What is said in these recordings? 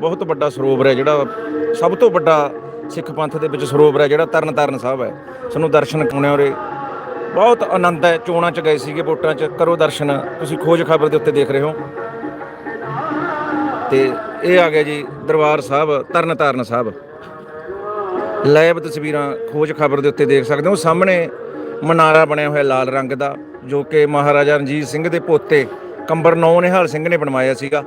ਬਹੁਤ ਵੱਡਾ ਸਰੋਵਰ ਹੈ ਜਿਹੜਾ ਸਭ ਤੋਂ ਵੱਡਾ ਸਿੱਖ ਪੰਥ ਦੇ ਵਿੱਚ ਸਰੋਵਰ ਹੈ ਜਿਹੜਾ ਤਰਨ ਤਾਰਨ ਸਾਹਿਬ ਹੈ। ਸਾਨੂੰ ਦਰਸ਼ਨ ਕਰਾਉਣੇ ਉਰੇ। ਬਹੁਤ ਆਨੰਦ ਹੈ। ਚੋਣਾਂ 'ਚ ਗਏ ਸੀਗੇ ਵੋਟਾਂ 'ਚ। ਕਰੋ ਦਰਸ਼ਨ। ਤੁਸੀਂ ਖੋਜ ਖਬਰ ਦੇ ਉੱਤੇ ਦੇਖ ਰਹੇ ਹੋ। ਤੇ ਇਹ ਆ ਗਿਆ ਜੀ ਦਰਬਾਰ ਸਾਹਿਬ ਤਰਨ ਤਾਰਨ ਸਾਹਿਬ। ਲਾਈਵ ਤਸਵੀਰਾਂ ਖੋਜ ਖਬਰ ਦੇ ਉੱਤੇ ਦੇਖ ਸਕਦੇ ਹੋ। ਸਾਹਮਣੇ ਮਨਾਰਾ ਬਣਿਆ ਹੋਇਆ ਲਾਲ ਰੰਗ ਦਾ, ਜੋ ਕਿ ਮਹਾਰਾਜਾ ਰਣਜੀਤ ਸਿੰਘ ਦੇ ਪੋਤੇ ਕੰਬਰ ਨੌ ਨਿਹਾਲ ਸਿੰਘ ਨੇ ਬਣਵਾਇਆ ਸੀਗਾ।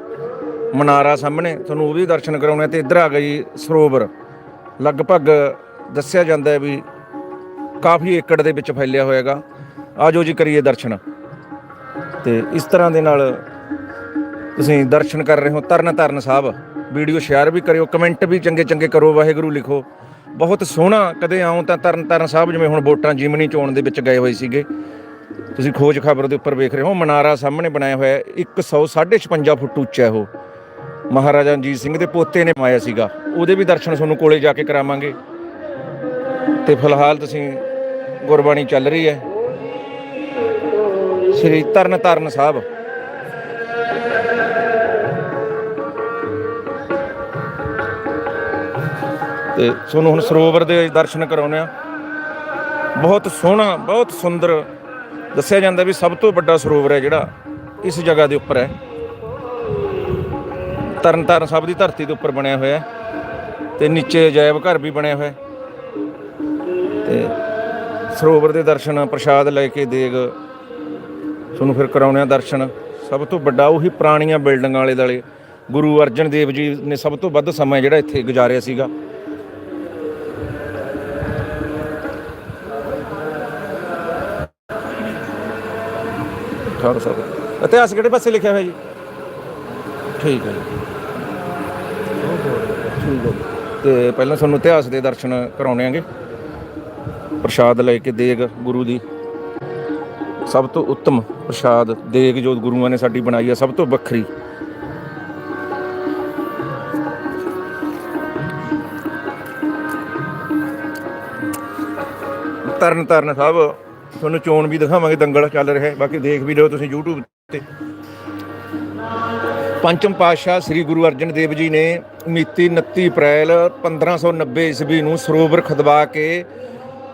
ਮਨਾਰਾ ਸਾਹਮਣੇ ਤੁਹਾਨੂੰ ਉਹ ਵੀ ਦਰਸ਼ਨ ਕਰਾਉਣੇ ਤੇ ਇੱਧਰ ਆ ਗਿਆ ਜੀ ਸਰੋਵਰ। ਲਗਭਗ ਦੱਸਿਆ ਜਾਂਦਾ ਹੈ ਵੀ ਕਾਫੀ ਏਕੜ ਦੇ ਵਿੱਚ ਫੈਲਿਆ ਹੋਇਆਗਾ। ਆਜੋ ਜੀ ਕਰੀਏ ਦਰਸ਼ਨ। ਤੇ ਇਸ ਤਰ੍ਹਾਂ ਦੇ ਨਾਲ ਤੁਸੀਂ ਦਰਸ਼ਨ ਕਰ ਰਹੇ ਹੋ ਤਰਨ ਤਾਰਨ ਸਾਹਿਬ। ਵੀਡੀਓ ਸ਼ੇਅਰ ਵੀ ਕਰਿਓ, ਕਮੈਂਟ ਵੀ ਚੰਗੇ ਚੰਗੇ ਕਰੋ, ਵਾਹਿਗੁਰੂ ਲਿਖੋ। ਬਹੁਤ ਸੋਹਣਾ ਕਦੇ ਆਉਂ ਤਾਂ ਤਰਨ ਤਾਰਨ ਸਾਹਿਬ ਜਿਵੇਂ ਹੁਣ ਵੋਟਾਂ ਜਿਮਨੀ ਚੋਣ ਦੇ ਵਿੱਚ ਗਏ ਹੋਏ ਸੀਗੇ। ਤੁਸੀਂ ਖੋਜ ਖਬਰ ਦੇ ਉੱਪਰ ਵੇਖ ਰਹੇ ਹੋ, ਮਨਾਰਾ ਸਾਹਮਣੇ ਬਣਾਇਆ ਹੋਇਆ ਹੈ 156 ਫੁੱਟ ਉੱਚਾ ਹੈ ਉਹ। ਮਹਾਰਾਜਾ ਰਣਜੀਤ ਸਿੰਘ ਦੇ ਪੋਤੇ ਨੇ ਮਾਇਆ ਸੀਗਾ। ਉਹਦੇ ਵੀ ਦਰਸ਼ਨ ਤੁਹਾਨੂੰ ਕੋਲੇ ਜਾ ਕੇ ਕਰਾਵਾਂਗੇ। ਤੇ ਫਿਲਹਾਲ ਤੁਸੀਂ ਗੁਰਬਾਣੀ ਚੱਲ ਰਹੀ ਹੈ। ਸ੍ਰੀ ਤਰਨ ਤਾਰਨ ਸਾਹਿਬ। ਤੇ ਤੁਹਾਨੂੰ ਹੁਣ ਸਰੋਵਰ ਦੇ ਦਰਸ਼ਨ ਕਰਾਉਨੇ ਆ ਬਹੁਤ ਸੋਹਣਾ, ਬਹੁਤ ਸੁੰਦਰ ਦੱਸਿਆ ਜਾਂਦਾ ਵੀ ਸਭ ਤੋਂ ਵੱਡਾ ਸਰੋਵਰ ਹੈ ਜਿਹੜਾ ਇਸ ਜਗ੍ਹਾ ਦੇ ਉੱਪਰ ਹੈ। ਤਰਨ ਤਾਰਨ ਸਾਹਿਬ ਦੀ ਧਰਤੀ ਦੇ ਉੱਪਰ ਬਣਿਆ ਹੋਇਆ ਹੈ ਤੇ ਨੀਚੇ ਅਜਾਇਬ ਘਰ ਵੀ ਬਣਿਆ ਹੋਇਆ ਹੈ। ਤੇ ਸਰੋਵਰ ਦੇ ਦਰਸ਼ਨ, ਪ੍ਰਸ਼ਾਦ ਲੈ ਕੇ ਦੇਗ, ਤੁਹਾਨੂੰ ਫਿਰ ਕਰਾਉਣੇ ਆ ਦਰਸ਼ਨ। ਸਭ ਤੋਂ ਵੱਡਾ ਉਹੀ ਪੁਰਾਣੀਆਂ ਬਿਲਡਿੰਗਾਂ ਵਾਲੇ ਦਾਲੇ। ਗੁਰੂ ਅਰਜਨ ਦੇਵ ਜੀ ਨੇ ਸਭ ਤੋਂ ਵੱਧ ਸਮਾਂ ਜਿਹੜਾ ਇੱਥੇ ਗੁਜ਼ਾਰਿਆ ਸੀਗਾ। ਅਠਾਰਾਂ ਸੌ ਇਤਿਹਾਸ ਕਿਹੜੇ ਪਾਸੇ ਲਿਖਿਆ ਹੋਇਆ ਜੀ? ਠੀਕ ਹੈ ਜੀ। ਠੀਕ ਹੈ ਤੇ ਪਹਿਲਾਂ ਤੁਹਾਨੂੰ ਇਤਿਹਾਸ ਦੇ ਦਰਸ਼ਨ ਕਰਾਉਣੇ ਆਂਗੇ। ਪ੍ਰਸ਼ਾਦ ਲੈ ਕੇ ਦੇਗ ਗੁਰੂ ਦੀ। ਸਭ ਤੋਂ ਉੱਤਮ ਪ੍ਰਸ਼ਾਦ ਦੇਗ ਜੋ ਗੁਰੂਆਂ ਨੇ ਸਾਡੀ ਬਣਾਈ ਹੈ ਸਭ ਤੋਂ ਵੱਖਰੀ। ਤਰਨ ਤਰਨ ਸਾਹਿਬ, ਤੁਹਾਨੂੰ ਚੋਣ ਵੀ ਦਿਖਾਵਾਂਗੇ, ਦੰਗਲ ਚੱਲ ਰਿਹਾ ਬਾਕੀ ਦੇਖ ਵੀ ਲਿਓ ਤੁਸੀਂ YouTube ਤੇ। ਪੰਚਮ ਪਾਤਸ਼ਾਹ ਸ੍ਰੀ ਗੁਰੂ ਅਰਜਨ ਦੇਵ ਜੀ ਨੇ ਮਿਤੀ 29 ਅਪ੍ਰੈਲ 1590 ਈਸਵੀ ਨੂੰ ਸਰੋਵਰ ਖਦਵਾ ਕੇ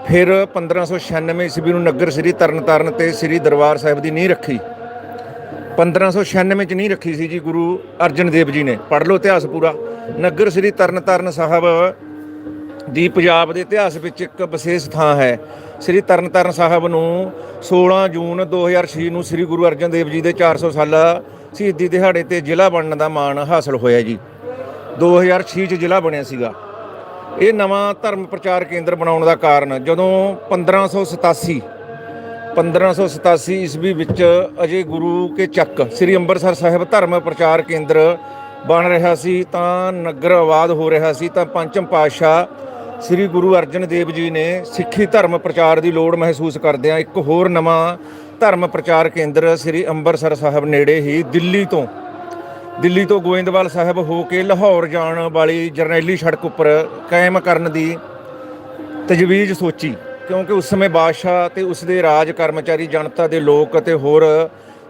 ਫਿਰ 1596 ਈਸਵੀ ਨੂੰ ਨਗਰ ਸ੍ਰੀ ਤਰਨਤਾਰਨ ਤੇ ਸ੍ਰੀ ਦਰਬਾਰ ਸਾਹਿਬ ਦੀ ਨੀਂਹ ਰੱਖੀ। 1596 ਚ ਨਹੀਂ ਰੱਖੀ ਸੀ ਜੀ ਗੁਰੂ ਅਰਜਨ ਦੇਵ ਜੀ ਨੇ। ਪੜ੍ਹ ਲਓ ਇਤਿਹਾਸ ਪੂਰਾ। ਨਗਰ ਸ੍ਰੀ ਤਰਨਤਾਰਨ ਸਾਹਿਬ ਦੀ ਪੰਜਾਬ ਦੇ ਇਤਿਹਾਸ ਵਿੱਚ ਇੱਕ ਵਿਸ਼ੇਸ਼ ਥਾਂ ਹੈ। ਸ੍ਰੀ ਤਰਨਤਾਰਨ ਸਾਹਿਬ ਨੂੰ 16 ਜੂਨ 2006 ਨੂੰ ਸ੍ਰੀ ਗੁਰੂ ਅਰਜਨ ਦੇਵ ਜੀ ਦੇ 400 ਸਾਲਾ ਸ਼ਹੀਦੀ ਦਿਹਾੜੇ ਤੇ ਜ਼ਿਲ੍ਹਾ ਬਣਨ ਦਾ ਮਾਣ ਹਾਸਲ ਹੋਇਆ ਜੀ। 2006 ਚ ਜ਼ਿਲ੍ਹਾ ਬਣਿਆ ਸੀਗਾ। ਇਹ ਨਵਾਂ ਧਰਮ ਪ੍ਰਚਾਰ ਕੇਂਦਰ ਬਣਾਉਣ ਦਾ ਕਾਰਨ ਜਦੋਂ 1587 1587 ਈਸਵੀ ਵਿੱਚ ਅਜੇ ਗੁਰੂ ਕੇ ਚੱਕ ਸ੍ਰੀ ਅੰਮ੍ਰਿਤਸਰ ਸਾਹਿਬ ਧਰਮ ਪ੍ਰਚਾਰ ਕੇਂਦਰ ਬਣ ਰਿਹਾ ਸੀ ਤਾਂ ਨਗਰ ਆਬਾਦ ਹੋ ਰਿਹਾ ਸੀ ਤਾਂ ਪੰਚਮ ਪਾਤਸ਼ਾਹ ਸ੍ਰੀ ਗੁਰੂ ਅਰਜਨ ਦੇਵ ਜੀ ਨੇ ਸਿੱਖੀ ਧਰਮ ਪ੍ਰਚਾਰ ਦੀ ਲੋੜ ਮਹਿਸੂਸ ਕਰਦਿਆਂ ਇੱਕ ਹੋਰ ਨਵਾਂ ਧਰਮ ਪ੍ਰਚਾਰ ਕੇਂਦਰ ਸ੍ਰੀ ਅੰਮ੍ਰਿਤਸਰ ਸਾਹਿਬ ਨੇੜੇ ਹੀ ਦਿੱਲੀ ਤੋਂ ਦਿੱਲੀ ਤੋਂ ਗੋਇੰਦਵਾਲ ਸਾਹਿਬ ਹੋ ਕੇ ਲਾਹੌਰ ਜਾਣ ਵਾਲੀ ਜਰਨੈਲੀ ਸੜਕ ਉੱਪਰ ਕਾਇਮ ਕਰਨ ਦੀ ਤਜਵੀਜ਼ ਸੋਚੀ। ਕਿਉਂਕਿ ਉਸ ਸਮੇਂ ਬਾਦਸ਼ਾਹ ਤੇ ਉਸ ਦੇ ਰਾਜ ਕਰਮਚਾਰੀ, ਜਨਤਾ ਦੇ ਲੋਕ ਅਤੇ ਹੋਰ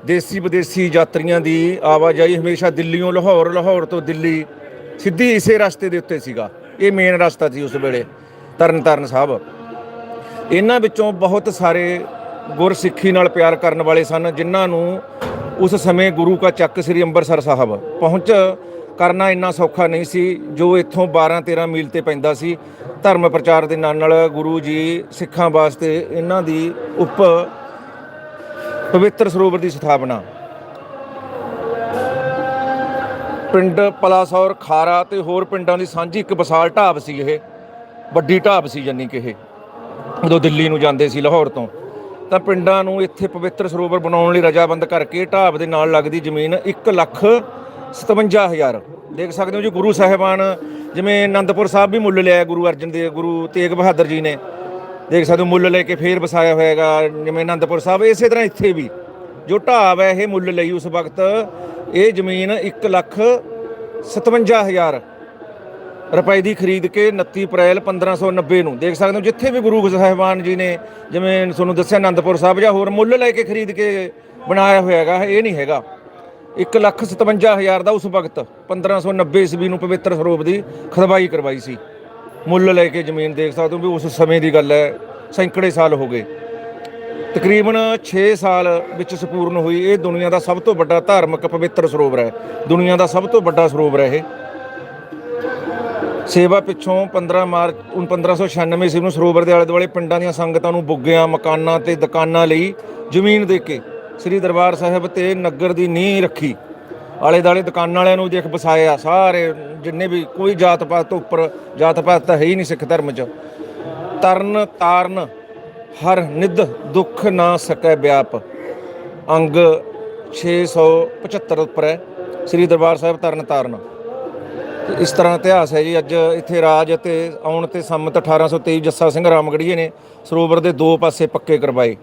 ਦੇਸੀ ਵਿਦੇਸੀ ਯਾਤਰੀਆਂ ਦੀ ਆਵਾਜਾਈ ਹਮੇਸ਼ਾ ਦਿੱਲੀੋਂ ਲਾਹੌਰ ਲਾਹੌਰ ਤੋਂ ਦਿੱਲੀ ਸਿੱਧੀ ਇਸੇ ਰਸਤੇ ਦੇ ਉੱਤੇ ਸੀਗਾ। ਇਹ ਮੇਨ ਰਸਤਾ ਸੀ ਉਸ ਵੇਲੇ ਤਰਨ ਤਾਰਨ ਸਾਹਿਬ। ਇਹਨਾਂ ਵਿੱਚੋਂ ਬਹੁਤ ਸਾਰੇ ਗੁਰਸਿੱਖੀ ਨਾਲ ਪਿਆਰ ਕਰਨ ਵਾਲੇ ਸਨ, ਜਿਨ੍ਹਾਂ ਨੂੰ ਉਸ ਸਮੇਂ ਗੁਰੂ ਕਾ ਚੱਕ ਸ੍ਰੀ ਅੰਮ੍ਰਿਤਸਰ ਸਾਹਿਬ ਪਹੁੰਚ ਕਰਨਾ ਇੰਨਾ ਸੌਖਾ ਨਹੀਂ ਸੀ, ਜੋ ਇੱਥੋਂ 12 13 ਮੀਲ ਤੇ ਪੈਂਦਾ ਸੀ। ਧਰਮ ਪ੍ਰਚਾਰ ਦੇ ਨਾਲ ਨਾਲ ਗੁਰੂ ਜੀ ਸਿੱਖਾਂ ਵਾਸਤੇ ਇਹਨਾਂ ਦੀ ਉਪ ਪਵਿੱਤਰ ਸਰੋਵਰ ਦੀ ਸਥਾਪਨਾ ਪਿੰਡ ਪਲਾਸੌਰ, ਖਾਰਾ ਤੇ ਹੋਰ ਪਿੰਡਾਂ ਦੀ ਸਾਂਝੀ ਇੱਕ ਵਿਸ਼ਾਲ ਢਾਬ ਸੀ ਇਹ, ਵੱਡੀ ਢਾਬ ਸੀ ਜਾਨੀ ਕਿ ਇਹ, ਜਦੋਂ ਦਿੱਲੀ ਨੂੰ ਜਾਂਦੇ ਸੀ ਲਾਹੌਰ ਤੋਂ। ਤਾਂ ਪਿੰਡਾਂ ਨੂੰ ਇੱਥੇ ਪਵਿੱਤਰ ਸਰੋਵਰ ਬਣਾਉਣ ਲਈ ਰਜਾਬੰਦ ਕਰਕੇ ਢਾਬ ਦੇ ਨਾਲ ਲੱਗਦੀ ਜ਼ਮੀਨ 1 ਲੱਖ 57000 ਦੇਖ ਸਕਦੇ ਹੋ ਜੀ ਗੁਰੂ ਸਾਹਿਬਾਨ, ਜਿਵੇਂ ਆਨੰਦਪੁਰ ਸਾਹਿਬ ਵੀ ਮੁੱਲ ਲਿਆ ਗੁਰੂ ਅਰਜਨ ਦੇਵ, ਗੁਰੂ ਤੇਗ ਬਹਾਦਰ ਜੀ ਨੇ। ਦੇਖ ਸਕਦੇ ਹੋ ਮੁੱਲ ਲੈ ਕੇ ਫੇਰ ਵਸਾਇਆ ਹੋਇਆਗਾ, ਜਿਵੇਂ ਆਨੰਦਪੁਰ ਸਾਹਿਬ, ਇਸੇ ਤਰ੍ਹਾਂ ਇੱਥੇ ਵੀ। ਜੋ ਢਾਬ ਹੈ ਇਹ ਮੁੱਲ ਲਈ ਉਸ ਵਕਤ ਇਹ ਜ਼ਮੀਨ 1 ਲੱਖ 57000 ਰੁਪਏ ਦੀ ਖਰੀਦ ਕੇ 29 ਅਪ੍ਰੈਲ 1590 ਨੂੰ। ਦੇਖ ਸਕਦੇ ਹੋ, ਜਿੱਥੇ ਵੀ ਗੁਰੂ ਸਾਹਿਬਾਨ ਜੀ ਨੇ ਜਿਵੇਂ ਤੁਹਾਨੂੰ ਦੱਸਿਆ ਆਨੰਦਪੁਰ ਸਾਹਿਬ ਜਾਂ ਹੋਰ ਮੁੱਲ ਲੈ ਕੇ ਖਰੀਦ ਕੇ ਬਣਾਇਆ ਹੋਇਆ ਹੈਗਾ, ਇਹ ਨਹੀਂ ਹੈਗਾ। 157000 ਦਾ ਉਸ ਵਕਤ 1590 ਈਸਵੀ ਨੂੰ ਪਵਿੱਤਰ ਸਰੋਵਰ ਦੀ ਖਦਵਾਈ ਕਰਵਾਈ ਸੀ। ਮੁੱਲ ਲੈ ਕੇ ਜ਼ਮੀਨ ਦੇਖ ਸਕਦੇ ਹੋ ਵੀ ਉਸ ਸਮੇਂ ਦੀ ਗੱਲ ਹੈ, ਸੈਂਕੜੇ ਸਾਲ ਹੋ ਗਏ। ਤਕਰੀਬਨ 6 ਸਾਲ ਵਿੱਚ ਸੰਪੂਰਨ ਹੋਈ ਇਹ ਦੁਨੀਆ ਦਾ ਸਭ ਤੋਂ ਵੱਡਾ ਧਾਰਮਿਕ ਪਵਿੱਤਰ ਸਰੋਵਰ ਹੈ। ਦੁਨੀਆ ਦਾ ਸਭ ਤੋਂ ਵੱਡਾ ਸਰੋਵਰ ਹੈ ਇਹ। ਸੇਵਾ ਪਿੱਛੋਂ 15 ਮਾਰਚ 1596 ਈਸਵੀ ਨੂੰ ਸਰੋਵਰ ਦੇ ਆਲੇ ਦੁਆਲੇ ਪਿੰਡਾਂ ਦੀਆਂ ਸੰਗਤਾਂ ਨੂੰ ਬੁੱਗਿਆਂ, ਮਕਾਨਾਂ ਤੇ ਦੁਕਾਨਾਂ ਲਈ ਜ਼ਮੀਨ ਦੇ ਕੇ ਸ੍ਰੀ ਦਰਬਾਰ ਸਾਹਿਬ ਤੇ ਨਗਰ ਦੀ ਨੀਂਹ ਰੱਖੀ। ਆਲੇ ਦਾਲੇ ਦੁਕਾਨਾਂ ਵਾਲਿਆਂ ਨੂੰ ਦੇਖ ਵਸਾਇਆ ਸਾਰੇ ਜਿੰਨੇ ਵੀ ਕੋਈ ਜਾਤ ਪਾਤ ਤੋਂ ਉੱਪਰ ਜਾਤ ਪਾਤ ਤਾਂ ਹੈ ਹੀ ਨਹੀਂ ਸਿੱਖ ਧਰਮ 'ਚ। ਤਰਨ ਤਾਰਨ ਹਰ ਨਿਧ ਦੁੱਖ ਨਾ ਸਕੈ ਵਿਆਪ। ਅੰਗ 675 ਉੱਪਰ ਹੈ। ਸ੍ਰੀ ਦਰਬਾਰ ਸਾਹਿਬ ਤਰਨਤਾਰਨ ਇਸ ਤਰ੍ਹਾਂ ਇਤਿਹਾਸ ਹੈ ਜੀ। ਅੱਜ ਇੱਥੇ ਰਾਜ ਅਤੇ ਆਉਣ ਤੇ ਸੰਮਤ 1823 ਜੱਸਾ ਸਿੰਘ ਰਾਮਗੜੀਏ ਨੇ ਸਰੋਵਰ ਦੇ ਦੋ ਪਾਸੇ ਪੱਕੇ ਕਰਵਾਏ।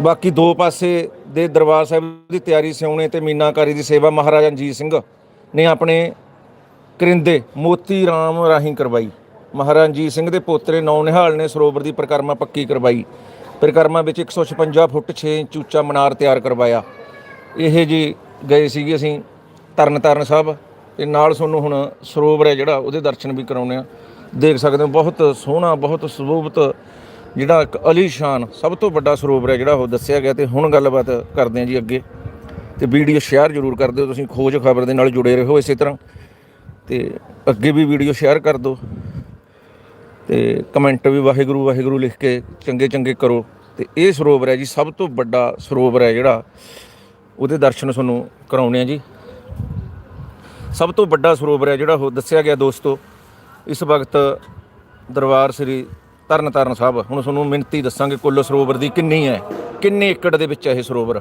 ਬਾਕੀ ਦੋ ਪਾਸੇ ਦੇ ਦਰਬਾਰ ਸਾਹਿਬ ਦੀ ਤਿਆਰੀ, ਸਿਉਣੇ ਤੇ ਮੀਨਾਕਾਰੀ ਦੀ ਸੇਵਾ ਮਹਾਰਾਜਾ ਰਣਜੀਤ ਸਿੰਘ ਨੇ ਆਪਣੇ ਕਰਿੰਦੇ ਮੋਤੀ ਰਾਮ ਰਾਹੀਂ ਕਰਵਾਈ। ਮਹਾਰਾਜਾ ਰਣਜੀਤ ਸਿੰਘ ਦੇ ਪੋਤਰੇ ਨੌ ਨਿਹਾਲ ਨੇ ਸਰੋਵਰ ਦੀ ਪਰਿਕਰਮਾ ਪੱਕੀ ਕਰਵਾਈ। ਪਰਿਕਰਮਾ ਵਿੱਚ 156 ਫੁੱਟ 6 ਇੰਚ ਉੱਚਾ ਮਨਾਰ ਤਿਆਰ ਕਰਵਾਇਆ। ਇਹ ਜੀ ਗਏ ਸੀਗੇ ਅਸੀਂ ਤਰਨ ਤਾਰਨ ਸਾਹਿਬ। ਤੇ ਨਾਲ ਤੁਹਾਨੂੰ ਹੁਣ ਸਰੋਵਰ ਹੈ ਜਿਹੜਾ, ਉਹਦੇ ਦਰਸ਼ਨ ਵੀ ਕਰਾਉਣੇ ਆ ਦੇਖ ਸਕਦੇ ਹੋ, ਬਹੁਤ ਸੋਹਣਾ, ਬਹੁਤ ਸੁਬੋਬਤ ਜਿਹੜਾ ਇੱਕ ਅਲੀਸ਼ਾਨ, ਸਭ ਤੋਂ ਵੱਡਾ ਸਰੋਵਰ ਹੈ ਜਿਹੜਾ ਉਹ ਦੱਸਿਆ ਗਿਆ। ਤੇ ਹੁਣ ਗੱਲਬਾਤ ਕਰਦੇ ਹਾਂ ਜੀ ਅੱਗੇ। ਤੇ ਵੀਡੀਓ ਸ਼ੇਅਰ ਜ਼ਰੂਰ ਕਰ ਦਿਓ, ਤੁਸੀਂ ਖੋਜ ਖਬਰ ਦੇ ਨਾਲ ਜੁੜੇ ਰਹੋ ਇਸੇ ਤਰ੍ਹਾਂ। ਤੇ ਅੱਗੇ ਵੀ ਵੀਡੀਓ ਸ਼ੇਅਰ ਕਰ ਦਿਓ। ਤੇ ਕਮੈਂਟ ਵੀ ਵਾਹਿਗੁਰੂ ਵਾਹਿਗੁਰੂ ਲਿਖ ਕੇ ਚੰਗੇ ਚੰਗੇ ਕਰੋ। ਤੇ ਇਹ ਸਰੋਵਰ ਹੈ ਜੀ, ਸਭ ਤੋਂ ਵੱਡਾ ਸਰੋਵਰ ਹੈ ਜਿਹੜਾ। ਉਹਦੇ ਦਰਸ਼ਨ ਤੁਹਾਨੂੰ ਕਰਾਉਣੇ ਆ ਜੀ। ਸਭ ਤੋਂ ਵੱਡਾ ਸਰੋਵਰ ਹੈ ਜਿਹੜਾ ਉਹ ਦੱਸਿਆ ਗਿਆ ਦੋਸਤੋ। ਇਸ ਵਕਤ ਦਰਬਾਰ ਸ੍ਰੀ ਤਰਨ ਤਾਰਨ ਸਾਹਿਬ, ਹੁਣ ਤੁਹਾਨੂੰ ਮਿੰਤੀ ਦੱਸਾਂਗੇ ਕੁੱਲ ਸਰੋਵਰ ਦੀ ਕਿੰਨੀ ਹੈ। ਕਿੰਨੇ ਏਕੜ ਦੇ ਵਿੱਚ ਹੈ ਇਹ ਸਰੋਵਰ?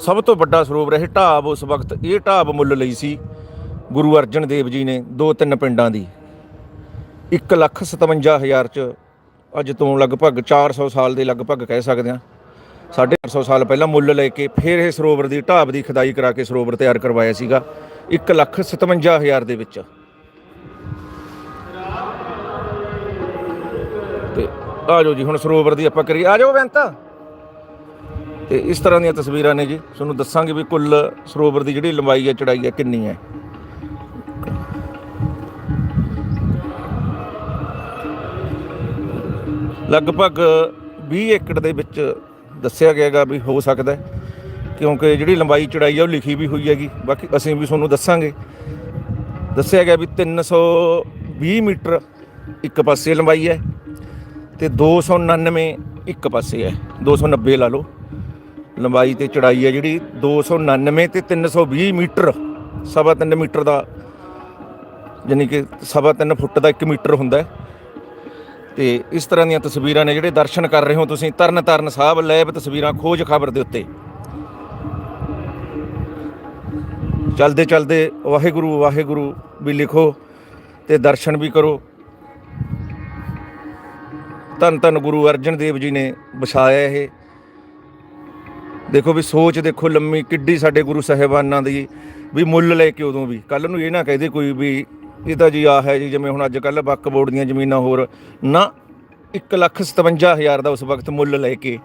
ਸਭ ਤੋਂ ਵੱਡਾ ਸਰੋਵਰ ਹੈ ਇਹ ਢਾਬ। ਉਸ ਵਕਤ ਇਹ ਢਾਬ ਮੁੱਲ ਲਈ ਸੀ ਗੁਰੂ ਅਰਜਨ ਦੇਵ ਜੀ ਨੇ ਦੋ ਤਿੰਨ ਪਿੰਡਾਂ ਦੀ। 157000 ਚ ਅੱਜ ਤੋਂ ਲਗਭਗ 400 ਸਾਲ ਦੇ ਲਗਭਗ ਕਹਿ ਸਕਦੇ ਹਾਂ। 450 ਸਾਲ ਪਹਿਲਾਂ ਮੁੱਲ ਲੈ ਕੇ ਫਿਰ ਇਹ ਸਰੋਵਰ ਦੀ ਢਾਬ ਦੀ ਖਦਾਈ ਕਰਾ ਕੇ ਸਰੋਵਰ ਤਿਆਰ ਕਰਵਾਇਆ ਸੀਗਾ। 157000 ਦੇ ਵਿੱਚ। ਤੇ ਆ ਜਾਓ ਜੀ, ਹੁਣ ਸਰੋਵਰ ਦੀ ਆਪਾਂ ਕਰੀਏ। ਆ ਜਾਓ ਬੈਂਤ ਤੇ ਇਸ ਤਰ੍ਹਾਂ ਦੀਆਂ ਤਸਵੀਰਾਂ ਨੇ ਜੀ। ਤੁਹਾਨੂੰ ਦੱਸਾਂਗੇ ਵੀ ਕੁੱਲ ਸਰੋਵਰ ਦੀ ਜਿਹੜੀ ਲੰਬਾਈ ਹੈ ਚੜਾਈ ਹੈ, ਕਿੰਨੀ ਹੈ। ਲਗਭਗ 20 ਏਕੜ ਦੇ ਵਿੱਚ ਦੱਸਿਆ ਗਿਆਗਾ ਵੀ ਹੋ ਸਕਦਾ ਕਿਉਂਕਿ ਜਿਹੜੀ ਲੰਬਾਈ ਚੜਾਈ ਹੈ ਉਹ ਲਿਖੀ ਵੀ ਹੋਈ ਹੈਗੀ। ਬਾਕੀ ਅਸੀਂ ਵੀ ਤੁਹਾਨੂੰ ਦੱਸਾਂਗੇ। ਦੱਸਿਆ ਗਿਆ ਵੀ 320 ਮੀਟਰ ਇੱਕ ਪਾਸੇ ਲੰਬਾਈ ਹੈ ਤੇ 299 ਇੱਕ ਪਾਸੇ ਹੈ। 290 ਲਾ ਲਓ। ਲੰਬਾਈ ਤੇ ਚੜਾਈ ਹੈ ਜਿਹੜੀ 299 ਤੇ 320 ਮੀਟਰ, ਸਵਾ ਤਿੰਨ ਮੀਟਰ ਦਾ ਯਾਨੀ ਕਿ ਸਵਾ ਤਿੰਨ ਫੁੱਟ ਦਾ 1 ਮੀਟਰ ਹੁੰਦਾ ਹੈ। ਤੇ ਇਸ ਤਰ੍ਹਾਂ ਦੀਆਂ ਤਸਵੀਰਾਂ ਨੇ ਜਿਹੜੇ ਦਰਸ਼ਨ ਕਰ ਰਹੇ ਹੋ ਤੁਸੀਂ ਤਰਨ ਤਰਨ ਸਾਹਿਬ ਲੈਬ ਤਸਵੀਰਾਂ ਖੋਜ ਖਬਰ ਦੇ ਉੱਤੇ। ਚਲਦੇ ਚਲਦੇ ਵਾਹਿਗੁਰੂ ਵਾਹਿਗੁਰੂ ਵੀ ਲਿਖੋ ਤੇ ਦਰਸ਼ਨ ਵੀ ਕਰੋ। ਧੰਨ ਧੰਨ ਗੁਰੂ ਅਰਜਨ ਦੇਵ ਜੀ ਨੇ ਵਸਾਇਆ ਇਹ। ਦੇਖੋ ਵੀ ਸੋਚ ਦੇਖੋ ਲੰਮੀ, ਕਿੱਡੀ ਸਾਡੇ ਗੁਰੂ ਸਾਹਿਬਾਨਾਂ ਦੀ, ਵੀ ਮੁੱਲ ਲੈ ਕੇ ਉਦੋਂ ਵੀ। ਕੱਲ ਨੂੰ ਇਹ ਨਾ ਕਹਦੇ ਕੋਈ ਵੀ ਇਹ ਤਾਂ ਜੀ ਆ ਹੈ ਜੀ, ਜਿਵੇਂ ਹੁਣ ਅੱਜ ਕੱਲ ਬੱਕ ਬੋਰਡ ਦੀਆਂ ਜ਼ਮੀਨਾਂ ਹੋਰ, ਨਾ 157000 ਦਾ ਉਸ ਵਕਤ ਮੁੱਲ ਲੈ ਕੇ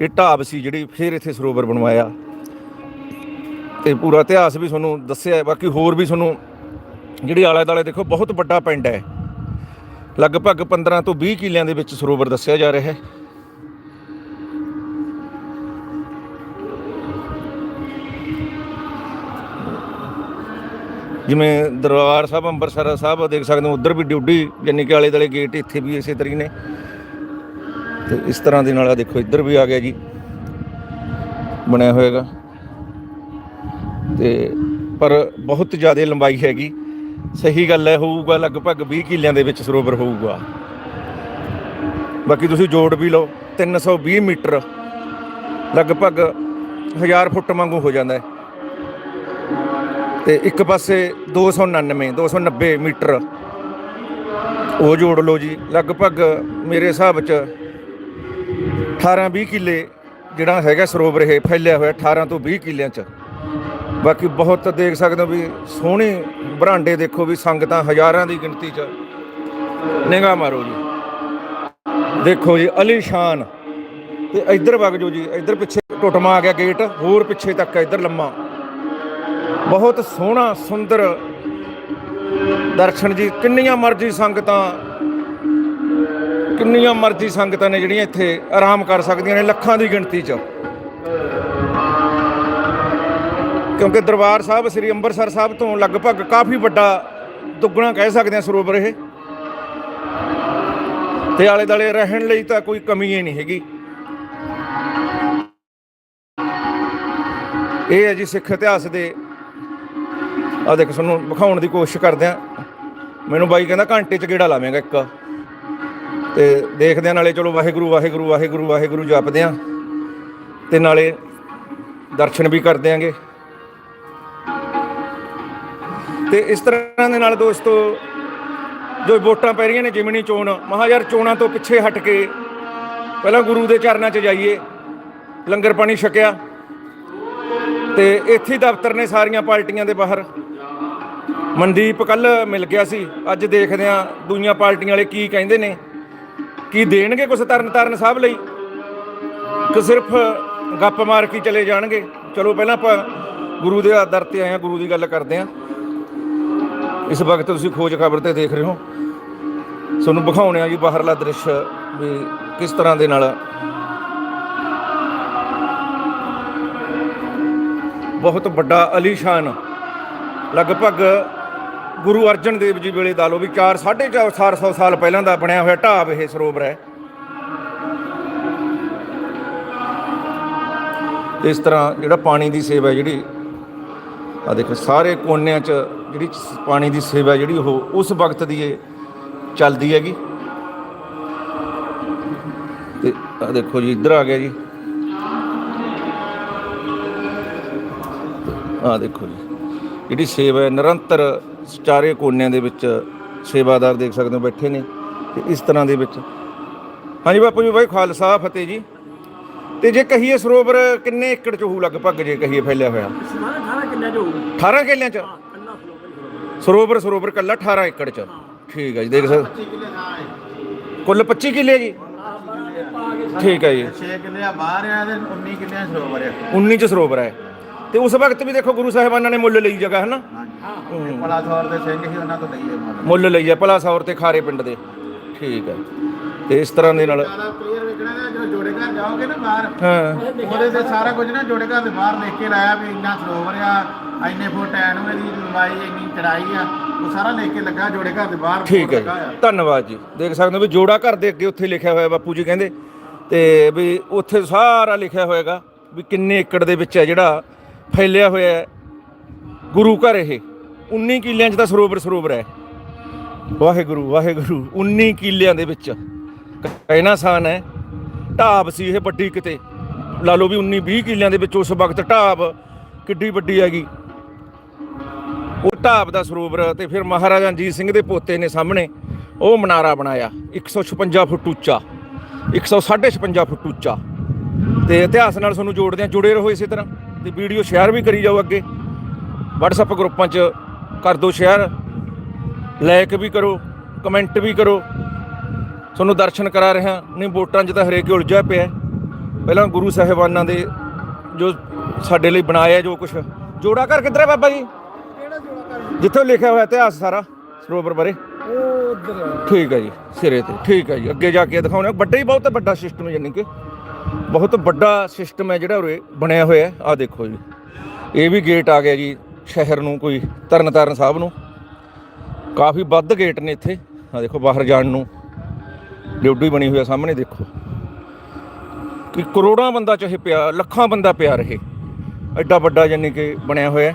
ਇਹ ਢਾਬ ਸੀ ਜਿਹੜੀ ਫਿਰ ਇੱਥੇ ਸਰੋਵਰ ਬਣਵਾਇਆ ਤੇ ਪੂਰਾ ਇਤਿਹਾਸ ਵੀ ਤੁਹਾਨੂੰ ਦੱਸਿਆ ਹੈ। ਬਾਕੀ ਹੋਰ ਵੀ ਤੁਹਾਨੂੰ ਜਿਹੜੀ ਆਲੇ ਦਾਲੇ ਦੇਖੋ, ਬਹੁਤ ਵੱਡਾ ਪਿੰਡ ਹੈ ਲਗਭਗ 15 ਤੋਂ 20 ਕਿਲਿਆਂ ਦੇ ਵਿੱਚ ਸਰੋਵਰ ਦੱਸਿਆ ਜਾ ਰਿਹਾ ਹੈ ਜਿਵੇਂ ਦਰਬਾਰ ਸਾਹਿਬ ਅੰਮ੍ਰਿਤਸਰ ਸਾਹਿਬ ਦੇਖ ਸਕਦੇ ਹੋ, ਉਧਰ ਵੀ ਡਿਊਟੀ ਯਾਨੀ ਕਿ ਆਲੇ ਦਾਲੇ ਗੇਟ ਇੱਥੇ ਵੀ ਇਸੇ ਤਰੀਕੇ ਨੇ। ਤੇ ਇਸ ਤਰ੍ਹਾਂ ਦੇ ਨਾਲ ਆ ਦੇਖੋ, ਇੱਧਰ ਵੀ ਆ ਗਿਆ ਜੀ, ਬਣਿਆ ਹੋਏਗਾ ਤੇ ਪਰ ਬਹੁਤ ਜ਼ਿਆਦਾ ਲੰਬਾਈ ਹੈਗੀ। ਸਹੀ ਗੱਲ ਹੈ, ਹੋਊਗਾ ਲਗਭਗ 20 ਕਿਲਿਆਂ ਦੇ ਵਿੱਚ ਸਰੋਵਰ ਹੋਊਗਾ। ਬਾਕੀ ਤੁਸੀਂ ਜੋੜ ਵੀ ਲਓ 320 ਮੀਟਰ ਲਗਭਗ 1000 ਫੁੱਟ ਵਾਂਗੂ ਹੋ ਜਾਂਦਾ ਹੈ। ਤੇ ਇੱਕ ਪਾਸੇ 299 290 ਮੀਟਰ। ਉਹ ਜੋੜ ਲਓ ਜੀ, ਲਗਭਗ ਮੇਰੇ ਹਿਸਾਬ ਚ 18 20 ਕਿੱਲੇ ਜਿਹੜਾ ਹੈਗਾ ਸਰੋਵਰ, ਇਹ ਫੈਲਿਆ ਹੋਇਆ 18 ਤੋਂ 20 ਕਿੱਲਿਆਂ ਚ। ਬਾਕੀ ਬਹੁਤ ਦੇਖ ਸਕਦੇ ਹੋ ਵੀ ਸੋਹਣੇ ਬਰਾਂਡੇ ਦੇਖੋ ਵੀ ਸੰਗਤਾਂ ਹਜ਼ਾਰਾਂ ਦੀ ਗਿਣਤੀ ਚ ਨਿਗਾਹ ਮਾਰੋ ਜੀ। ਦੇਖੋ ਜੀ ਅਲੀਸ਼ਾਨ ਤੇ ਇੱਧਰ ਵਗ ਜੋ ਜੀ, ਇੱਧਰ ਪਿੱਛੇ ਟੁੱਟਮਾ ਆ ਗਿਆ ਗੇਟ, ਹੋਰ ਪਿੱਛੇ ਤੱਕ ਹੈ ਇੱਧਰ ਲੰਮਾ। ਬਹੁਤ ਸੋਹਣਾ, ਸੁੰਦਰ ਦਰਸ਼ਨ ਜੀ। ਕਿੰਨੀਆਂ ਮਰਜ਼ੀ ਸੰਗਤਾਂ, ਕਿੰਨੀਆਂ ਮਰਜ਼ੀ ਸੰਗਤਾਂ ਨੇ ਜਿਹੜੀਆਂ ਇੱਥੇ ਆਰਾਮ ਕਰ ਸਕਦੀਆਂ ਨੇ, ਲੱਖਾਂ ਦੀ ਗਿਣਤੀ 'ਚ। ਕਿਉਂਕਿ ਦਰਬਾਰ ਸਾਹਿਬ, ਸ੍ਰੀ ਅੰਮ੍ਰਿਤਸਰ ਸਾਹਿਬ ਤੋਂ ਲਗਭਗ ਕਾਫੀ ਵੱਡਾ ਦੁੱਗਣਾ ਕਹਿ ਸਕਦੇ ਹਾਂ ਸਰੋਵਰ ਇਹ। ਤੇ ਆਲੇ ਦਾਲੇ ਰਹਿਣ ਲਈ ਤਾਂ ਕੋਈ ਕਮੀ ਹੀ ਨਹੀਂ ਹੈਗੀ। ਇਹ ਹੈ ਜੀ ਸਿੱਖ ਇਤਿਹਾਸ ਦੇ ਆ ਦੇਖ ਤੁਹਾਨੂੰ ਵਿਖਾਉਣ ਦੀ ਕੋਸ਼ਿਸ਼ ਕਰਦੇ ਆ। ਮੈਨੂੰ ਬਾਈ ਕਹਿੰਦਾ ਘੰਟੇ ਚ ਗੇੜਾ ਲਾਵਾਂਗਾ ਇੱਕ। ਤੇ ਦੇਖਦੇ ਆ ਨਾਲੇ ਚਲੋ ਵਾਹਿਗੁਰੂ ਵਾਹਿਗੁਰੂ ਵਾਹਿਗੁਰੂ ਵਾਹਿਗੁਰੂ ਜਪਦੇ ਆ। ਤੇ ਨਾਲੇ ਦਰਸ਼ਨ ਵੀ ਕਰਦੇ ਆਂਗੇ। ਤੇ ਇਸ ਤਰ੍ਹਾਂ ਦੇ ਨਾਲ ਦੋਸਤੋ, ਜੋ ਵੋਟਾਂ ਪੈ ਰਹੀਆਂ ਨੇ ਜਿਮਣੀ ਚੋਣ, ਮਹਾ ਯਾਰ ਚੋਣਾਂ ਤੋਂ ਪਿੱਛੇ ਹਟ ਕੇ ਪਹਿਲਾਂ ਗੁਰੂ ਦੇ ਚਰਨਾਂ 'ਚ ਜਾਈਏ, ਲੰਗਰ ਪਾਣੀ ਛਕਿਆ। ਤੇ ਇੱਥੇ ਦਫ਼ਤਰ ਨੇ ਸਾਰੀਆਂ ਪਾਰਟੀਆਂ ਦੇ ਬਾਹਰ। ਮਨਦੀਪ ਕੱਲ ਮਿਲ ਗਿਆ ਸੀ। ਅੱਜ ਦੇਖਦੇ ਆ ਦੂਈਆਂ ਪਾਰਟੀਆਂ ਵਾਲੇ ਕੀ ਕਹਿੰਦੇ ਨੇ। ਕੀ ਦੇਣਗੇ ਕੁਝ ਤਰਨ ਤਾਰਨ ਸਾਹਿਬ ਲਈ? ਕਿ ਸਿਰਫ ਗੱਪ ਮਾਰ ਕੇ ਚਲੇ ਜਾਣਗੇ? ਚਲੋ ਪਹਿਲਾਂ ਆਪਾਂ ਗੁਰੂ ਦੇ ਦਰ ਤੇ ਆਏ ਆ ਗੁਰੂ ਦੀ ਗੱਲ ਕਰਦੇ ਆ ਇਸ ਵਕਤ ਤੁਸੀਂ ਖੋਜ ਖਬਰ ਤੇ ਦੇਖ ਰਹੇ ਹੋ। ਤੁਹਾਨੂੰ ਵਿਖਾਉਣੇ ਆ ਜੀ ਬਾਹਰਲਾ ਦ੍ਰਿਸ਼ ਵੀ ਕਿਸ ਤਰ੍ਹਾਂ ਦੇ ਨਾਲ ਬਹੁਤ ਵੱਡਾ ਅਲੀਸ਼ਾਨ। ਲਗਭਗ ਗੁਰੂ ਅਰਜਨ ਦੇਵ ਜੀ ਵੇਲੇ ਦਾ ਲੋ ਵੀ 4 450 ਸਾਲ ਪਹਿਲਾਂ ਦਾ ਬਣਿਆ ਹੋਇਆ ਢਾਬ ਇਹ ਸਰੋਵਰ ਹੈ। ਇਸ ਤਰ੍ਹਾਂ ਜਿਹੜਾ ਪਾਣੀ ਦੀ ਸੇਵਾ ਜਿਹੜੀ ਆ ਦੇਖੋ ਸਾਰੇ ਕੋਨਿਆਂ 'ਚ ਜਿਹੜੀ ਪਾਣੀ ਦੀ ਸੇਵਾ ਜਿਹੜੀ ਉਹ ਉਸ ਵਕਤ ਦੀ ਇਹ ਚੱਲਦੀ ਹੈਗੀ। ਤੇ ਆ ਦੇਖੋ ਜੀ, ਇੱਧਰ ਆ ਗਿਆ ਜੀ। ਆ ਦੇਖੋ ਜੀ। ਜਿਹੜੀ ਸੇਵਾ ਹੈ ਨਿਰੰਤਰ ਚਾਰੇ ਕੋਨਿਆਂ ਦੇ ਵਿੱਚ ਸੇਵਾਦਾਰ ਦੇਖ ਸਕਦੇ ਹੋ ਬੈਠੇ ਨੇ ਤੇ ਇਸ ਤਰ੍ਹਾਂ ਦੇ ਵਿੱਚ। ਹਾਂਜੀ ਬਾਪੂ ਜੀ ਬਾਈ ਖਾਲਸਾ ਫਤਿਹ ਜੀ। ਤੇ ਜੇ ਕਹੀਏ ਸਰੋਵਰ ਕਿੰਨੇ ਏਕੜ ਚ ਹੋਊ ਲਗਭਗ ਜੇ ਕਹੀਏ ਫੈਲਿਆ ਹੋਇਆ। ਸਮਾਨ 18 ਕਿੱਲਿਆਂ ਚ? ਹੋਊ 18 ਕਿੱਲਿਆਂ ਚ ਸਰੋਵਰ? ਸਰੋਵਰ ਕੱਲਾ 18 ਏਕੜ ਚ। ਠੀਕ ਹੈ ਜੀ ਦੇਖ ਸਕਦੇ ਕੁੱਲ 25 ਕਿੱਲੇ ਜੀ। ਠੀਕ ਹੈ ਜੀ। 6 ਕਿੱਲੇ ਆ ਬਾਹਰ ਆ ਤੇ 19 ਕਿੱਲੇ ਸਰੋਵਰ ਆ। 19 ਚ ਸਰੋਵਰ ਹੈ। ਤੇ ਉਸ ਵਕਤ ਵੀ ਦੇਖੋ ਗੁਰੂ ਸਾਹਿਬਾਨਾਂ ਨੇ ਮੁੱਲ ਲਈ ਜਗ੍ਹਾ ਹੈ ਨਾ ਹਾਂਜੀ ਪਲਾ ਥੌਰ ਦੇ ਸਿੰਘ ਹੀ ਉਹਨਾਂ ਤੋਂ ਲਈਏ ਮੁੱਲ ਮੁੱਲ ਲਈ ਹੈ ਤੇ ਖਾਰੇ ਪਿੰਡ ਦੇ। ਠੀਕ ਹੈ। ਤੇ ਇਸ ਤਰ੍ਹਾਂ ਦੇ ਨਾਲ ਸਾਰਾ ਕਲੀਅਰ ਵੇਖਣਾ ਤੇ ਜਦੋਂ ਜੋੜੇ ਘਰ ਜਾਓਗੇ ਨਾ ਬਾਹਰ ਹਾਂ। ਉਹਦੇ ਤੇ ਸਾਰਾ ਕੁਝ ਨਾ ਜੋੜੇ ਘਰ ਦੇ ਬਾਹਰ ਲਿਖ ਕੇ ਲਾਇਆ ਵੀ ਇੰਨਾ ਸਰੋਵਰ ਆ ਇੰਨੇ ਫੁੱਟ ਐਨ ਇਹਦੀ ਲੰਬਾਈ ਇੰਨੀ ਚੜਾਈ ਆ ਉਹ ਸਾਰਾ ਲਿਖ ਕੇ ਲੱਗਾ ਜੋੜੇ ਘਰ ਦੇ ਬਾਹਰ ਠੀਕ ਹੈ ਲੱਗਾ ਆ। ਜੀ ਧੰਨਵਾਦ ਜੀ। ਦੇਖ ਸਕਦੇ ਹੋ ਵੀ ਜੋੜਾ ਘਰ ਦੇ ਅੱਗੇ ਉੱਥੇ ਲਿਖਿਆ ਹੋਇਆ ਬਾਪੂ ਜੀ ਕਹਿੰਦੇ ਤੇ ਵੀ ਉੱਥੇ ਸਾਰਾ ਲਿਖਿਆ ਹੋਏਗਾ ਵੀ ਕਿੰਨੇ ਏਕੜ ਦੇ ਵਿੱਚ ਹੈ ਜਿਹੜਾ ਫੈਲਿਆ ਹੋਇਆ ਹੈ। ਗੁਰੂ ਘਰ ਇਹ। 19 ਕਿੱਲਿਆਂ 'ਚ ਤਾਂ ਸਰੋਵਰ ਸਰੋਵਰ ਹੈ। ਵਾਹਿਗੁਰੂ ਵਾਹਿਗੁਰੂ 19 ਕਿੱਲਿਆਂ ਦੇ ਵਿੱਚ। ਕਹਿਣਾ ਸਾਨ ਹੈ। ਢਾਬ ਸੀ ਇਹ ਵੱਡੀ ਕਿਤੇ। ਲਾ ਲਓ ਵੀ 19 20 ਕਿੱਲਿਆਂ ਦੇ ਵਿੱਚ ਉਸ ਵਕਤ ਢਾਬ ਕਿੱਡੀ ਵੱਡੀ ਹੈਗੀ। ਉਹ ਢਾਬ ਦਾ ਸਰੋਵਰ ਤੇ ਫਿਰ ਮਹਾਰਾਜਾ ਰਣਜੀਤ ਸਿੰਘ ਦੇ ਪੋਤੇ ਨੇ ਸਾਹਮਣੇ ਉਹ ਮਨਾਰਾ ਬਣਾਇਆ। 156 ਫੁੱਟ ਉੱਚਾ। 156 ਫੁੱਟ ਉੱਚਾ। ਤੇ ਇਤਿਹਾਸ ਨਾਲ ਤੁਹਾਨੂੰ ਜੋੜਦੇ ਆ ਜੁੜੇ ਰਹੋ ਇਸੇ ਤਰ੍ਹਾਂ। ਤੇ ਵੀਡੀਓ ਸ਼ੇਅਰ ਵੀ ਕਰੀ ਜਾਓ ਅੱਗੇ। WhatsApp ਗਰੁੱਪਾਂ 'ਚ ਕਰ ਦਿਓ ਸ਼ੇਅਰ। ਲਾਈਕ ਵੀ ਕਰੋ ਕਮੈਂਟ ਵੀ ਕਰੋ। ਤੁਹਾਨੂੰ ਦਰਸ਼ਨ ਕਰਾ ਰਿਹਾ। ਨਹੀਂ ਵੋਟਾਂ 'ਚ ਤਾਂ ਹਰੇਕ ਉਲਝਿਆ ਪਿਆ। ਪਹਿਲਾਂ ਗੁਰੂ ਸਾਹਿਬਾਨਾਂ ਦੇ ਜੋ ਸਾਡੇ ਲਈ ਬਣਾਇਆ ਜੋ ਕੁਝ ਜੋੜਾ ਘਰ ਕਿੱਧਰ ਹੈ ਬਾਬਾ ਜੀ? ਜਿੱਥੇ ਲਿਖਿਆ ਹੋਇਆ ਇਤਿਹਾਸ ਸਾਰਾ ਸਰੋਵਰ ਬਾਰੇ। ਉਹ ਉਧਰ ਠੀਕ ਹੈ ਜੀ ਸਿਰੇ ਤੇ। ਠੀਕ ਹੈ ਜੀ ਅੱਗੇ ਜਾ ਕੇ ਦਿਖਾਉਣਾ ਵੱਡਾ ਹੀ ਬਹੁਤ ਵੱਡਾ ਸਿਸਟਮ ਯਾਨੀ ਕਿ। ਬਹੁਤ ਵੱਡਾ ਸਿਸਟਮ ਹੈ ਜਿਹੜਾ ਉਰੇ ਬਣਿਆ ਹੋਇਆ ਹੈ। ਆ ਦੇਖੋ ਜੀ। ਇਹ ਵੀ ਗੇਟ ਆ ਗਿਆ ਜੀ ਸ਼ਹਿਰ ਨੂੰ, ਕੋਈ ਤਰਨਤਾਰਨ ਸਾਹਿਬ ਨੂੰ। ਕਾਫੀ ਵੱਧ ਗੇਟ ਨੇ ਇੱਥੇ। ਆ ਦੇਖੋ, ਬਾਹਰ ਜਾਣ ਨੂੰ। ਡਿਊਟੀ ਬਣੀ ਹੋਈ ਆ ਸਾਹਮਣੇ, ਦੇਖੋ। ਕਿ ਕਰੋੜਾਂ ਬੰਦਾ ਚਾਹੇ ਪਿਆ, ਲੱਖਾਂ ਬੰਦਾ ਪਿਆ ਰਹੇ। ਐਡਾ ਵੱਡਾ ਯਾਨੀ ਕਿ ਬਣਿਆ ਹੋਇਆ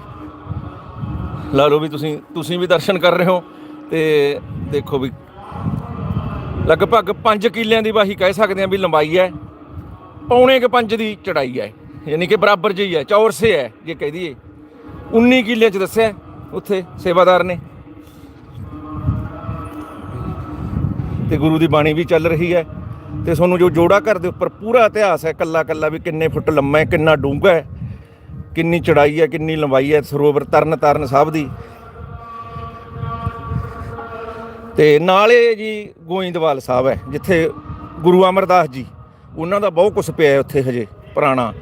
ਲਾ ਲਓ ਵੀ ਤੁਸੀਂ ਤੁਸੀਂ ਵੀ ਦਰਸ਼ਨ ਕਰ ਰਹੇ ਹੋ ਤੇ ਦੇਖੋ ਵੀ ਲਗਭਗ 5 ਕਿੱਲਿਆਂ ਦੀ ਵਾਹੀ ਕਹਿ ਸਕਦੇ ਆ ਵੀ ਲੰਬਾਈ ਹੈ। ਪੌਣੇ ਕੇ ਪੰਜ ਦੀ ਚੜਾਈ ਹੈ। ਯਾਨੀ ਕਿ ਬਰਾਬਰ ਜਿਹੀ ਹੈ ਚੌਰਸੇ ਹੈ, ਜੇ ਕਹਿ ਦਈਏ। 19 ਕਿੱਲਿਆਂ ਚ ਦੱਸਿਆ ਉੱਥੇ ਸੇਵਾਦਾਰ ਨੇ। ਤੇ ਗੁਰੂ ਦੀ ਬਾਣੀ ਵੀ ਚੱਲ ਰਹੀ ਹੈ। ਤੇ ਤੁਹਾਨੂੰ ਜੋ ਜੋੜਾ ਘਰ ਦੇ ਉੱਪਰ ਪੂਰਾ ਇਤਿਹਾਸ ਹੈ ਕੱਲਾ ਕੱਲਾ ਵੀ ਕਿੰਨੇ ਫੁੱਟ ਲੰਮਾ ਹੈ, ਕਿੰਨਾ ਡੂੰਘਾ ਹੈ, ਕਿੰਨੀ ਚੜਾਈ ਹੈ, ਕਿੰਨੀ ਲੰਬਾਈ ਹੈ, ਸਰੋਵਰ ਤਰਨ ਤਾਰਨ ਸਾਹਿਬ ਦੀ। ਤੇ ਨਾਲੇ ਜੀ ਗੋਇੰਦਵਾਲ ਸਾਹਿਬ ਹੈ, ਜਿੱਥੇ ਗੁਰੂ ਅਮਰਦਾਸ ਜੀ ਉਹਨਾਂ ਦਾ ਬਹੁਤ ਕੁਝ ਪਿਆ ਉੱਥੇ ਹਜੇ ਪੁਰਾਣਾ।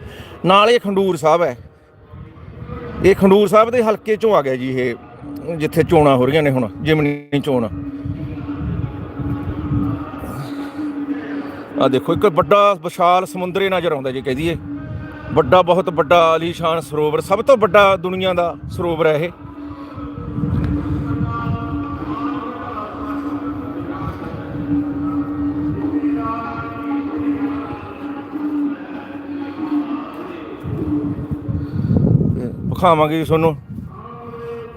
ਨਾਲ ਇਹ ਖੰਡੂਰ ਸਾਹਿਬ ਹੈ। ਇਹ ਖੰਡੂਰ ਸਾਹਿਬ ਦੇ ਹਲਕੇ ਚੋਂ ਆ ਗਿਆ ਜੀ ਇਹ, ਜਿੱਥੇ ਚੋਣਾਂ ਹੋ ਰਹੀਆਂ ਨੇ ਹੁਣ, ਜਿਮਨੀ ਚੋਣ। ਆ ਦੇਖੋ, ਇੱਕ ਵੱਡਾ ਵਿਸ਼ਾਲ ਸਮੁੰਦਰੇ ਨਜ਼ਰ ਆਉਂਦਾ ਜੀ ਕਹਿ ਦਈਏ। ਵੱਡਾ, ਬਹੁਤ ਵੱਡਾ ਆਲੀਸ਼ਾਨ ਸਰੋਵਰ, ਸਭ ਤੋਂ ਵੱਡਾ ਦੁਨੀਆ ਦਾ ਸਰੋਵਰ ਹੈ ਇਹ। ਤੇ ਜੀ ਤੁਹਾਨੂੰ।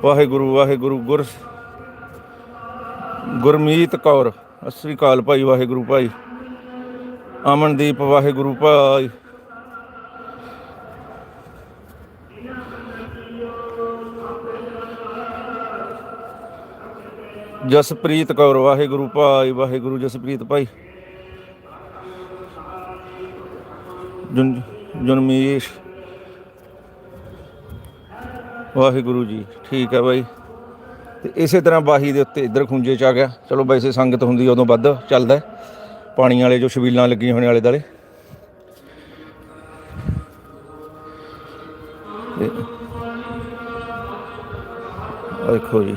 ਵਾਹਿਗੁਰੂ ਵਾਹਿਗੁਰੂ, ਗੁਰ ਗੁਰਮੀਤ ਕੌਰ। ਸਤਿ ਸ੍ਰੀ ਅਕਾਲ ਭਾਈ, ਵਾਹਿਗੁਰੂ ਭਾਈ। ਅਮਨਦੀਪ, ਵਾਹਿਗੁਰੂ ਭਾਈ। ਜਸਪ੍ਰੀਤ ਕੌਰ, ਵਾਹਿਗੁਰੂ ਭਾਈ, ਵਾਹਿਗੁਰੂ ਜਸਪ੍ਰੀਤ ਭਾਈ। ਜੁਨ ਜਨਮੀਸ਼ ਵਾਹਿਗੁਰੂ ਜੀ, ਠੀਕ ਹੈ ਬਾਈ। ਤੇ ਇਸੇ ਤਰ੍ਹਾਂ ਬਾਹੀ ਦੇ ਉੱਤੇ ਇੱਧਰ ਖੁੰਝੇ ਚ ਆ ਗਿਆ। ਚਲੋ ਵੈਸੇ ਸੰਗਤ ਹੁੰਦੀ ਉਦੋਂ ਵੱਧ ਚੱਲਦਾ ਪਾਣੀ ਵਾਲੇ ਜੋ ਛਬੀਲਾਂ ਲੱਗੀਆਂ ਹੋਣੇ ਵਾਲੇ ਦਾਲੇ ਦੇਖੋ ਜੀ।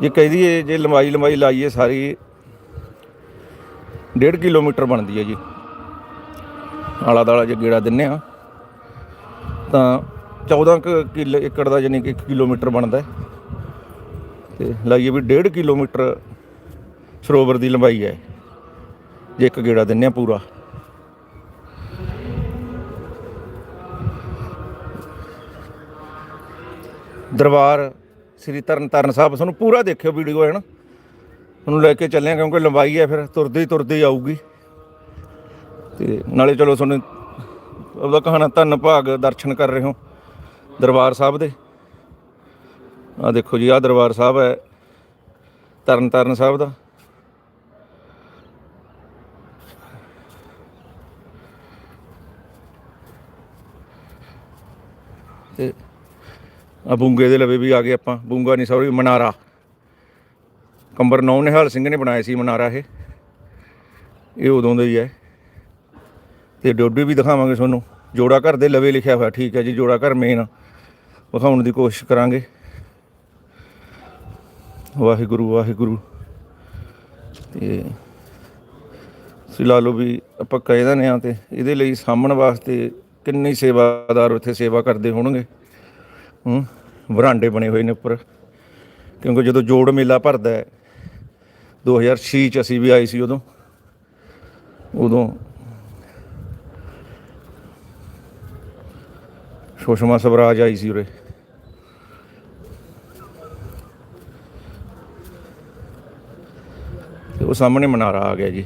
ਜੇ ਕਹਿ ਦਈਏ, ਜੇ ਲੰਬਾਈ ਲੰਬਾਈ ਲਾਈਏ ਸਾਰੀ 1.5 ਕਿਲੋਮੀਟਰ ਬਣਦੀ ਹੈ ਜੀ। ਆਲਾ ਦਾਲਾ ਜੇ ਗੇੜਾ ਦਿੰਨੇ ਆ, ਤਾਂ 14 ਕੁ ਕਿੱਲੇ ਏਕੜ ਦਾ ਯਾਨੀ ਕਿ 1 ਕਿਲੋਮੀਟਰ ਬਣਦਾ ਹੈ। ਤੇ ਲਾਈਏ ਵੀ 1.5 ਕਿਲੋਮੀਟਰ ਸਰੋਵਰ ਦੀ ਲੰਬਾਈ ਹੈ। ਜੇ ਇੱਕ ਗੇੜਾ ਦਿੰਨੇ ਆ ਪੂਰਾ। ਦਰਬਾਰ ਸ੍ਰੀ ਤਰਨਤਾਰਨ ਸਾਹਿਬ ਸਾਨੂੰ ਪੂਰਾ ਦੇਖਿਓ ਵੀਡੀਓ ਹੈ ਨਾ। ਉਹਨੂੰ ਲੈ ਕੇ ਚੱਲੇ ਕਿਉਂਕਿ ਲੰਬਾਈ ਹੈ, ਫਿਰ ਤੁਰਦੇ ਹੀ ਤੁਰਦੇ ਹੀ ਆਊਗੀ। ਤੇ ਨਾਲੇ ਚਲੋ ਤੁਹਾਨੂੰ ਉਹਦਾ ਕਹਾਣਾ ਧੰਨ ਭਾਗ ਦਰਸ਼ਨ ਕਰ ਰਹੇ ਹੋ ਦਰਬਾਰ ਸਾਹਿਬ ਦੇ। ਆ ਦੇਖੋ ਜੀ ਆ ਦਰਬਾਰ ਸਾਹਿਬ ਹੈ ਤਰਨ ਤਾਰਨ ਸਾਹਿਬ ਦਾ। ਤੇ ਆ ਬੂੰਗੇ ਦੇ ਲਵੇ ਵੀ ਆ ਗਏ ਆਪਾਂ, ਬੂੰਗਾ ਨਹੀਂ ਸੌਰੀ, ਮਨਾਰਾ। ਕੰਬਰ ਨੌ ਨਿਹਾਲ ਸਿੰਘ ਨੇ ਬਣਾਇਆ ਸੀ ਮਨਾਰਾ ਇਹ। ਇਹ ਉਦੋਂ ਦਾ ਹੀ ਹੈ। ਤੇ ਡੋਡੀ ਵੀ ਦਿਖਾਵਾਂਗੇ ਤੁਹਾਨੂੰ। ਜੋੜਾ ਘਰ ਦੇ ਲਵੇ ਲਿਖਿਆ ਹੋਇਆ, ਠੀਕ ਹੈ ਜੀ, ਜੋੜਾ ਘਰ ਮੇਨ ਵਿਖਾਉਣ ਦੀ ਕੋਸ਼ਿਸ਼ ਕਰਾਂਗੇ। ਵਾਹਿਗੁਰੂ ਵਾਹਿਗੁਰੂ। ਤੇ ਤੁਸੀਂ ਲਾ ਲਓ ਵੀ ਆਪਾਂ ਕਹਿ ਦਿੰਦੇ ਆ ਤੇ ਇਹਦੇ ਲਈ ਸਾਹਮਣ ਵਾਸਤੇ ਕਿੰਨੇ ਸੇਵਾਦਾਰ ਉੱਥੇ ਸੇਵਾ ਕਰਦੇ ਹੋਣਗੇ। ਹੂੰ, ਵਰਾਂਡੇ ਬਣੇ ਹੋਏ ਨੇ ਉੱਪਰ। ਕਿਉਂਕਿ ਜਦੋਂ ਜੋੜ ਮੇਲਾ ਭਰਦਾ ਹੈ 2006 ਚ ਅਸੀਂ ਵੀ ਆਏ ਸੀ ਉਦੋਂ। ਉਦੋਂ ਸੁਸ਼ਮਾ ਸਵਰਾਜ ਆਈ ਸੀ ਉਰੇ। ਤੇ ਉਹ ਸਾਹਮਣੇ ਮਨਾਰਾ ਆ ਗਿਆ ਜੀ।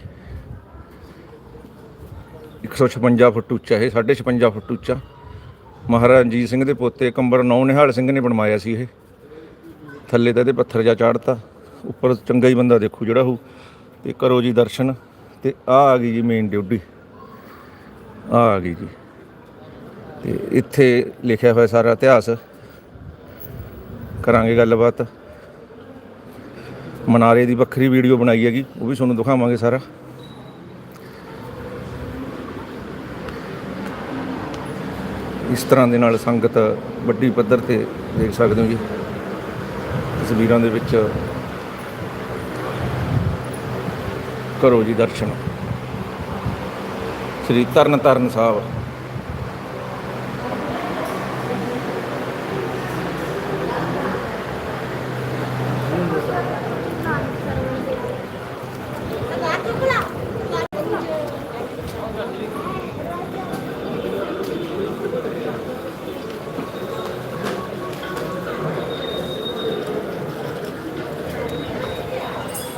156 ਫੁੱਟ ਉੱਚਾ, ਇਹ 56 ਫੁੱਟ ਉੱਚਾ। ਮਹਾਰਾਜਾ ਰਣਜੀਤ ਸਿੰਘ ਦੇ ਪੋਤੇ ਕੰਬਰ ਨੌ ਨਿਹਾਲ ਸਿੰਘ ਨੇ ਬਣਵਾਇਆ ਸੀ ਇਹ। ਥੱਲੇ ਤਾਂ ਇਹਦੇ ਪੱਥਰ ਜਾ ਚਾੜਤਾ, ਉੱਪਰ ਚੰਗਾ ਹੀ ਬੰਦਾ ਦੇਖੋ ਜਿਹੜਾ ਉਹ। ਤੇ ਕਰੋ ਜੀ ਦਰਸ਼ਨ, ਤੇ ਆ ਆ ਗਈ ਜੀ ਮੇਨ ਡਿਊਟੀ। ਆ ਆ ਗਈ ਜੀ। ਤੇ ਇੱਥੇ ਲਿਖਿਆ ਹੋਇਆ ਸਾਰਾ ਇਤਿਹਾਸ। ਕਰਾਂਗੇ ਗੱਲਬਾਤ। ਮਨਾਰੇ ਦੀ ਵੱਖਰੀ ਵੀਡੀਓ ਬਣਾਈ ਹੈਗੀ, ਉਹ ਵੀ ਤੁਹਾਨੂੰ ਦਿਖਾਵਾਂਗੇ ਸਾਰਾ। ਇਸ ਤਰ੍ਹਾਂ ਦੇ ਨਾਲ ਸੰਗਤ ਵੱਡੀ ਪੱਧਰ ਤੇ ਦੇਖ ਸਕਦੇ ਹੋ ਜੀ। ਤਸਵੀਰਾਂ ਦੇ ਵਿੱਚ ਕਰੋ ਜੀ ਦਰਸ਼ਨ। ਸ੍ਰੀ ਤਰਨ ਤਾਰਨ ਸਾਹਿਬ।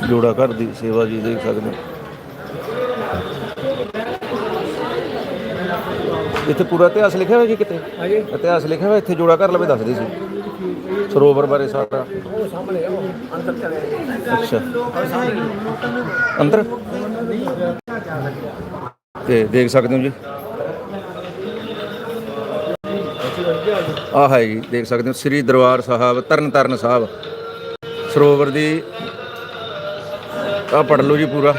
ਜੋੜਾ ਘਰ ਦੀ ਸੇਵਾ ਜੀ ਦੇਖ ਸਕਦੇ ਇੱਥੇ ਪੂਰਾ ਇਤਿਹਾਸ ਲਿਖਿਆ ਹੋਇਆ ਜੀ ਕਿਤੇ? ਹਾਂਜੀ। ਇਤਿਹਾਸ ਲਿਖਿਆ ਹੋਇਆ ਇੱਥੇ ਜੋੜਾ ਘਰ ਲਵੇ ਦੱਸਦੇ ਸੀ। ਸਰੋਵਰ ਬਾਰੇ ਸਾਰਾ। ਉਹ ਸਾਹਮਣੇ ਅੰਦਰ ਚਲੇ ਗਏ ਅੱਛਾ। ਅੰਦਰ? ਤੇ ਦੇਖ ਸਕਦੇ ਹੋ ਜੀ। ਆਹ ਹੈ ਜੀ ਦੇਖ ਸਕਦੇ ਹੋ ਸ੍ਰੀ ਦਰਬਾਰ ਸਾਹਿਬ ਤਰਨ ਤਾਰਨ ਸਾਹਿਬ। ਸਰੋਵਰ ਦੀ ਆ ਪੜ ਲਓ ਜੀ ਪੂਰਾ।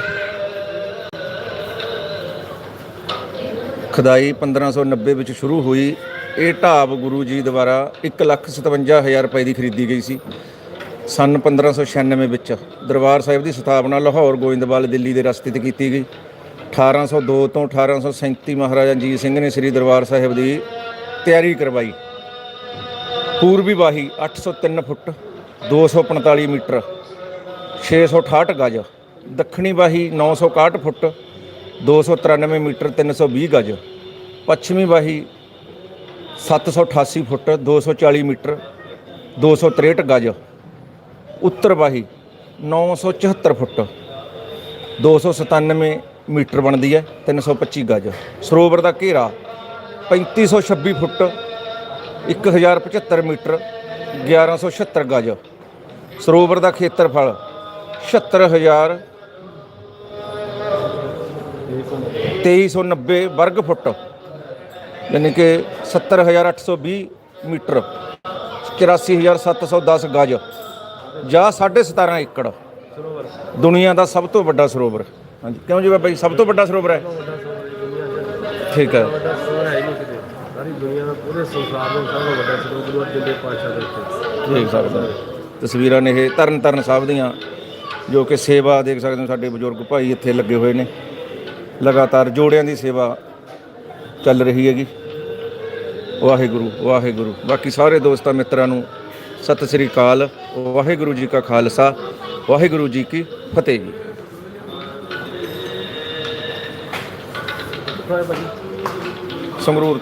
ਖਦਾਈ 1590 ਵਿੱਚ ਸ਼ੁਰੂ ਹੋਈ। ਇਹ ਢਾਬ ਗੁਰੂ ਜੀ ਦੁਆਰਾ 157000 ਰੁਪਏ ਦੀ ਖਰੀਦੀ ਗਈ ਸੀ। ਸਨ 1596 ਵਿੱਚ ਦਰਬਾਰ ਸਾਹਿਬ ਦੀ ਸਥਾਪਨਾ ਲਾਹੌਰ ਗੋਇੰਦਵਾਲ ਦਿੱਲੀ ਦੇ ਰਸਤੇ ਤੇ ਕੀਤੀ ਗਈ। 1802 ਤੋਂ 1837 ਮਹਾਰਾਜਾ ਰਣਜੀਤ ਸਿੰਘ ਨੇ ਸ੍ਰੀ ਦਰਬਾਰ ਸਾਹਿਬ ਦੀ ਤਿਆਰੀ ਕਰਵਾਈ। ਪੂਰਬੀ ਵਾਹੀ 803 ਫੁੱਟ 245 ਮੀਟਰ 668 ਗਜ ਦੱਖਣੀ ਵਾਹੀ 961 ਫੁੱਟ 293 ਮੀਟਰ 320 ਗਜ। ਪੱਛਮੀ ਵਾਹੀ 788 ਫੁੱਟ 240 ਮੀਟਰ 263 ਗਜ। ਉੱਤਰ ਵਾਹੀ 974 ਫੁੱਟ 297 ਮੀਟਰ ਬਣਦੀ ਹੈ 325 ਗਜ। ਸਰੋਵਰ ਦਾ ਘੇਰਾ 3526 ਫੁੱਟ 1075 ਮੀਟਰ 1176 ਗਜ। ਸਰੋਵਰ ਦਾ ਖੇਤਰਫਲ 76000 2390 ਵਰਗ ਫੁੱਟ, ਯਾਨੀ ਕਿ 70820 ਮੀਟਰ 84710 ਗਜ, ਜਾਂ 17.5 ਏਕੜ। ਦੁਨੀਆ ਦਾ ਸਭ ਤੋਂ ਵੱਡਾ ਸਰੋਵਰ। ਹਾਂਜੀ, ਕਿਉਂ ਜੀ ਬਾਬਾ ਜੀ? ਸਭ ਤੋਂ ਵੱਡਾ ਸਰੋਵਰ ਹੈ। ਠੀਕ ਹੈ। ਸਾਰੀ ਦੁਨੀਆ ਦਾ ਪੂਰੇ ਸੰਸਾਰ ਦਾ ਸਭ ਤੋਂ ਵੱਡਾ ਸਰੋਵਰ ਗੁਰੂ ਅਰਜਨ ਦੇ ਉੱਤੇ ਦੇਖ ਸਕਦੇ ਤਸਵੀਰਾਂ ਨੇ ਇਹ ਤਰਨ ਤਰਨ ਸਾਹਿਬ ਦੀਆਂ, ਜੋ ਕਿ ਸੇਵਾ ਦੇਖ ਸਕਦੇ ਹੋ, ਸਾਡੇ ਬਜ਼ੁਰਗ ਭਾਈ ਇੱਥੇ ਲੱਗੇ ਹੋਏ ਨੇ। ਲਗਾਤਾਰ ਜੋੜਿਆਂ ਦੀ ਸੇਵਾ ਚੱਲ ਰਹੀ ਹੈਗੀ। ਵਾਹਿਗੁਰੂ ਵਾਹਿਗੁਰੂ। ਬਾਕੀ ਸਾਰੇ ਦੋਸਤਾਂ ਮਿੱਤਰਾਂ ਨੂੰ ਸਤਿ ਸ੍ਰੀ ਅਕਾਲ। ਵਾਹਿਗੁਰੂ ਜੀ ਕਾ ਖਾਲਸਾ, ਵਾਹਿਗੁਰੂ ਜੀ ਕੀ ਫਤਿਹ ਜੀ। ਸੰਗਰੂਰ